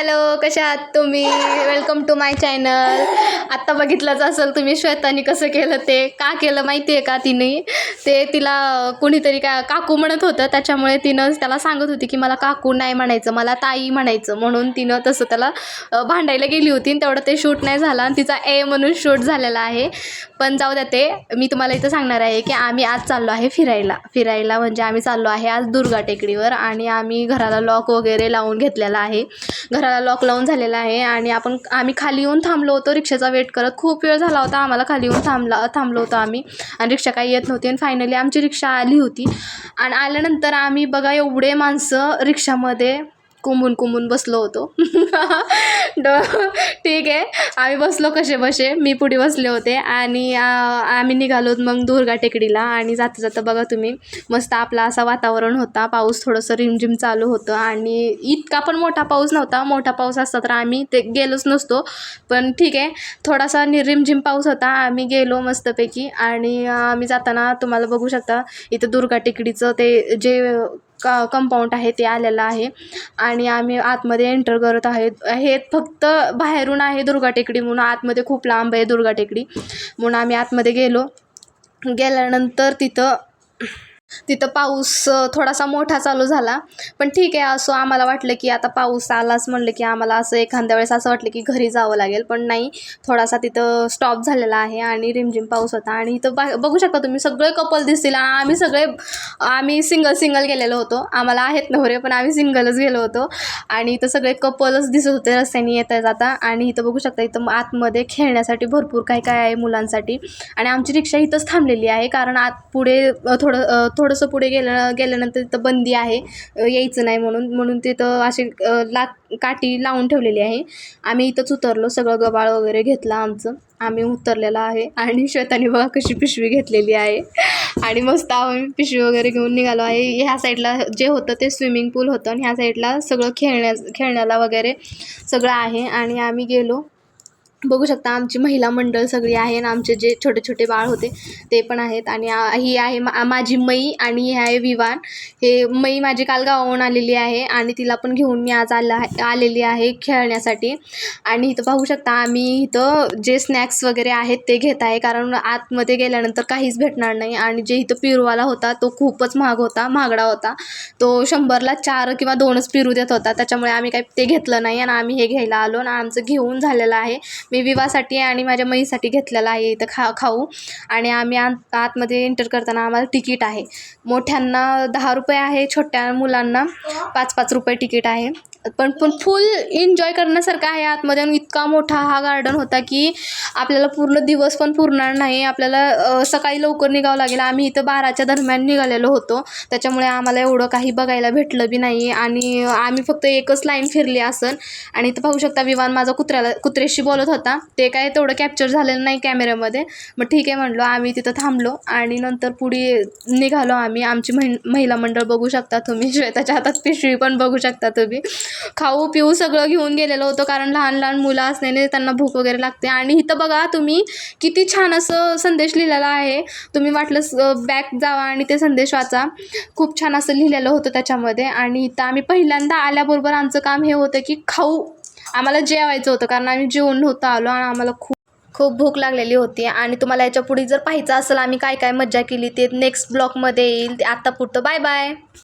Hello कशा आहात तुम्ही? वेलकम टू माय चॅनल आत्ता बघितलंच असेल तुम्ही श्वेतानी कसं केलं ते. का केलं माहिती आहे का तिने? ते तिला कुणीतरी का काकू म्हणत होतं. त्याच्यामुळे तिनं त्याला सांगत होती की मला काकू नाही म्हणायचं मला ताई म्हणायचं. म्हणून तिनं तसं त्याला भांडायला गेली होती तेवढं ते शूट नाही झालं आणि तिचा ए म्हणून शूट झालेला आहे. पण जाऊ द्या ते. मी तुम्हाला इथं सांगणार आहे की आम्ही आज चाललो आहे फिरायला. फिरायला म्हणजे आम्ही चाललो आहे आज दुर्गा टेकडीवर आणि आम्ही घराला लॉक वगैरे लावून घेतलेला आहे. घराला लॉक लावून झालेला आहे आणि आपण आम्ही खाली येऊन थांबलो होतो रिक्षाचा वेट करत. खूप वेळ झाला होता आम्हाला खाली येऊन थांबला थांबलो होतो आम्ही. आणि रिक्षा काही येत नव्हती आणि फायनली आमची रिक्षा आली होती. आणि आल्यानंतर आम्ही बघा एवढे माणसं रिक्षामध्ये कुंबून कुंबून बसलो होतो. ड ठीक आहे. आम्ही बसलो कसे बसे? मी पुढे बसले होते आणि आम्ही निघालो मग दुर्गा टेकडीला आणि जाता जाता बघा तुम्ही मस्त आपला असा वातावरण होता. पाऊस थोडंसं रिमझिम चालू होतं आणि इतका पण मोठा पाऊस नव्हता. मोठा पाऊस असता तर आम्ही ते गेलोच नसतो. पण ठीक आहे. थोडासा निरिमझिम पाऊस होता. आम्ही गेलो मस्तपैकी आणि आम्ही जाताना तुम्हाला बघू शकता इथं दुर्गा टेकडीचं ते जे का कंपाऊंड आहे ते आलेलं आहे. आणि आम्ही आतमध्ये एंटर करत आहेत. हे फक्त बाहेरून आहे दुर्गा टेकडी म्हणून. आतमध्ये खूप लांब आहे दुर्गा टेकडी. म्हणून आम्ही आतमध्ये गेलो. गेल्यानंतर तिथं तिथं पाऊस थोडासा मोठा चालू झाला. पण ठीक आहे असो आम्हाला वाटलं की आता पाऊस आलाच म्हणलं की आम्हाला असं एखाद्या वेळेस असं वाटलं की घरी जावं लागेल. पण नाही थोडासा तिथं स्टॉप झालेला आहे आणि रिमझिम पाऊस होता. आणि इथं बा बघू शकता तुम्ही सगळे कपल दिसतील. आम्ही सगळे आम्ही सिंगल सिंगल गेलेलो होतो. आम्हाला आहेत नवरे पण आम्ही सिंगलच गेलो होतो. आणि इथं सगळे कपलच दिसत होते रस्त्याने येता जाता. आणि इथं बघू शकता इथं आतमध्ये खेळण्यासाठी भरपूर काय काय आहे मुलांसाठी. आणि आमची रिक्षा इथंच थांबलेली आहे. कारण आत पुढे थोडं थोडंसं पुढे गेल्या गेल्यानंतर तिथं बंदी आहे यायचं नाही म्हणून म्हणून तिथं असे लाक ला काठी लावून ठेवलेली आहे. आम्ही इथंच उतरलो सगळं गबाळ वगैरे घेतलं आमचं. आम्ही उतरलेलं आहे आणि श्वेताने बघा कशी पिशवी घेतलेली आहे. आणि मस्त आम्ही पिशवी वगैरे घेऊन निघालो आहे. ह्या साईडला जे होतं ते स्विमिंग पूल होतं आणि ह्या साईडला सगळं खेळण्या खेळण्याला वगैरे सगळं आहे. आणि आम्ही गेलो. बघू शकता आमची महिला मंडळ सगळी आहे आणि आमचे जे छोटे छोटे बाळ होते ते पण आहेत. आणि ही आहे मा माझी मई आणि हे आहे विवान. हे मई माझी काल गावाहून आलेली आहे आणि तिला पण घेऊन मी आज आला आलेली आहे खेळण्यासाठी. आणि इथं पाहू शकता आम्ही इथं जे स्नॅक्स वगैरे आहेत ते घेत आहे कारण आतमध्ये गेल्यानंतर काहीच भेटणार नाही. आणि जे इथं पिरूवाला होता तो खूपच महाग होता महागडा होता. तो शंभरला चार किंवा दोनच पिरू देत होता. त्याच्यामुळे आम्ही काही ते घेतलं नाही आणि आम्ही हे घ्यायला आलो आणि आमचं घेऊन झालेलं आहे. मी विवाहासाठी आणि माझ्या मईसाठी घेतलेला आहे इथं खा खाऊ. आणि आम्ही आत आतमध्ये एंटर करताना आम्हाला तिकीट आहे. मोठ्यांना दहा रुपये आहे छोट्या मुलांना पाच पाच रुपये तिकीट आहे. पण पण फुल एन्जॉय करण्यासारखं आहे आतमध्ये आणि इतका मोठा हा गार्डन होता की आपल्याला पूर्ण दिवस पण पुरणार नाही. आपल्याला सकाळी लवकर निघावं लागेल. आम्ही इथं बाराच्या दरम्यान निघालेलो होतो. त्याच्यामुळे आम्हाला एवढं काही बघायला भेटलं बी नाही. आणि आम्ही फक्त एकच लाईन फिरली असन. आणि इथं पाहू शकता विमान माझा कुत्र्याला कुत्र्याशी बोलत होता. ते काय तेवढं कॅप्चर झालेलं नाही कॅमेऱ्यामध्ये मग ठीक आहे म्हणलो आम्ही तिथं थांबलो. आणि नंतर पुढे निघालो आम्ही. आमची महि महिला मंडळ बघू शकता तुम्ही. श्वेताच्या हातात पिशवी पण बघू शकता तुम्ही. खाऊ पिऊ सगळं घेऊन गेलेलो होतो कारण लहान लहान मुलं असल्याने त्यांना भूक वगैरे लागते. आणि इथं बघा तुम्ही किती छान असं संदेश लिहिलेला आहे. तुम्ही वाटलं बॅक जावा आणि ते संदेश वाचा. खूप छान असं लिहिलेलं होतं त्याच्यामध्ये. आणि इथं आम्ही पहिल्यांदा आल्याबरोबर आमचं काम हे होतं की खाऊ. आम्हाला जेवायचं होतं कारण आम्ही जेवण नव्हतं आलो आणि आम्हाला खूप खूप भूक लागलेली होती. आणि तुम्हाला याच्यापुढे जर पाहायचं असेल आम्ही काय काय मज्जा केली ते नेक्स्ट ब्लॉगमध्ये येईल. ते आत्ता पुरतं बाय बाय